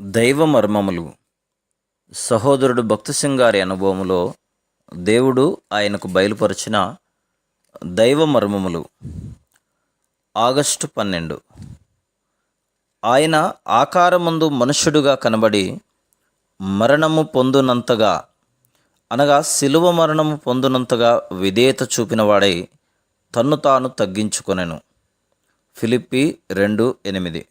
దైవ మర్మములు. సహోదరుడు భక్తసింగ్ గారి అనుభవములో దేవుడు ఆయనకు బయలుపరిచిన దైవ మర్మములు. ఆగస్టు పన్నెండు. ఆయన ఆకారమందు మనుష్యుడుగా కనబడి మరణము పొందునంతగా అనగా శిలువ మరణము పొందునంతగా విధేయత చూపినవాడై తన్ను తాను తగ్గించుకొనెను. ఫిలిప్పి రెండు ఎనిమిది.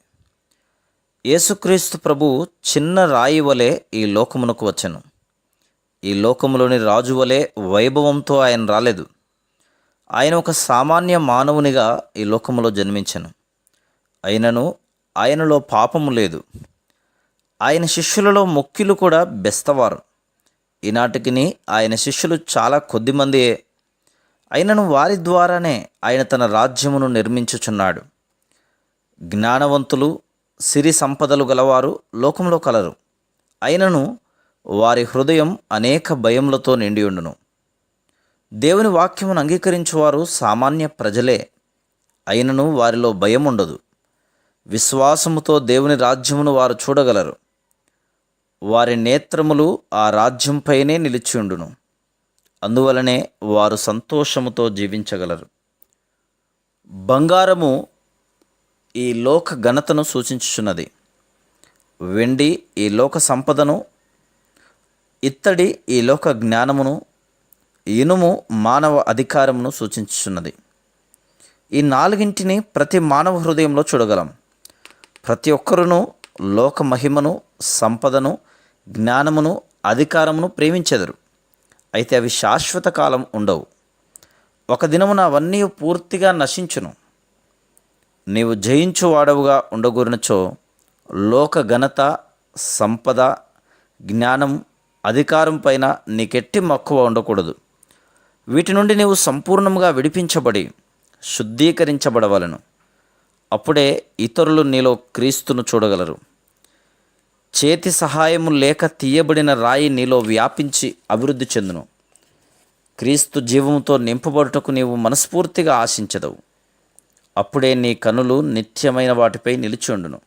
యేసుక్రీస్తు ప్రభు చిన్న రాయి వలె ఈ లోకమునకు వచ్చెను. ఈ లోకములోని రాజు వలె వైభవంతో ఆయన రాలేదు. ఆయన ఒక సామాన్య మానవునిగా ఈ లోకములో జన్మించను. అయినను ఆయనలో పాపము లేదు. ఆయన శిష్యులలో మొక్కిలు కూడా బెస్తవారు. ఈనాటికిని ఆయన శిష్యులు చాలా కొద్దిమందియే అయినను వారి ద్వారానే ఆయన తన రాజ్యమును నిర్మించుచున్నాడు. జ్ఞానవంతులు సిరి సంపదలు గలవారు లోకంలో కలరు. అయినను వారి హృదయం అనేక భయములతో నిండియుండును దేవుని వాక్యమును అంగీకరించువారు సామాన్య ప్రజలే. అయినను వారిలో భయం ఉండదు విశ్వాసముతో దేవుని రాజ్యమును వారు చూడగలరు. వారి నేత్రములు ఆ రాజ్యంపైనే నిలిచియుండును అందువలనే వారు సంతోషముతో జీవించగలరు. బంగారము ఈ లోక ఘనతను సూచించుచున్నది. వెండి ఈ లోక సంపదను ఇత్తడి ఈ లోక జ్ఞానమును ఇనుము మానవ అధికారమును సూచించుచున్నది. ఈ నాలుగింటిని ప్రతి మానవ హృదయంలో చూడగలం. ప్రతి ఒక్కరును లోక మహిమను సంపదను జ్ఞానమును అధికారమును ప్రేమించెదరు. అయితే అవి శాశ్వత కాలం ఉండవు. ఒక దినమున అవన్నీ పూర్తిగా నశించును. నీవు జయించువాడవుగా ఉండగూరినచో లోక ఘనత సంపద జ్ఞానం అధికారం పైన నీకెట్టి మక్కువ ఉండకూడదు. వీటి నుండి నీవు సంపూర్ణముగా విడిపించబడి శుద్ధీకరించబడవలను. అప్పుడే ఇతరులు నీలో క్రీస్తును చూడగలరు. చేతి సహాయము లేక తీయబడిన రాయి నీలో వ్యాపించి అభివృద్ధి చెందును. క్రీస్తు జీవముతో నింపబడుటకు నీవు మనస్ఫూర్తిగా ఆశించదవు. అప్పుడే నీ కనులు నిత్యమైన వాటిపై నిలిచుండును.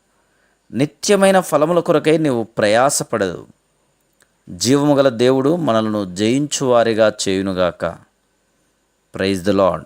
నిత్యమైన ఫలముల కొరకై నీవు ప్రయాసపడదు. జీవము గల దేవుడు మనలను జయించువారిగా చేయునుగాక. Praise the Lord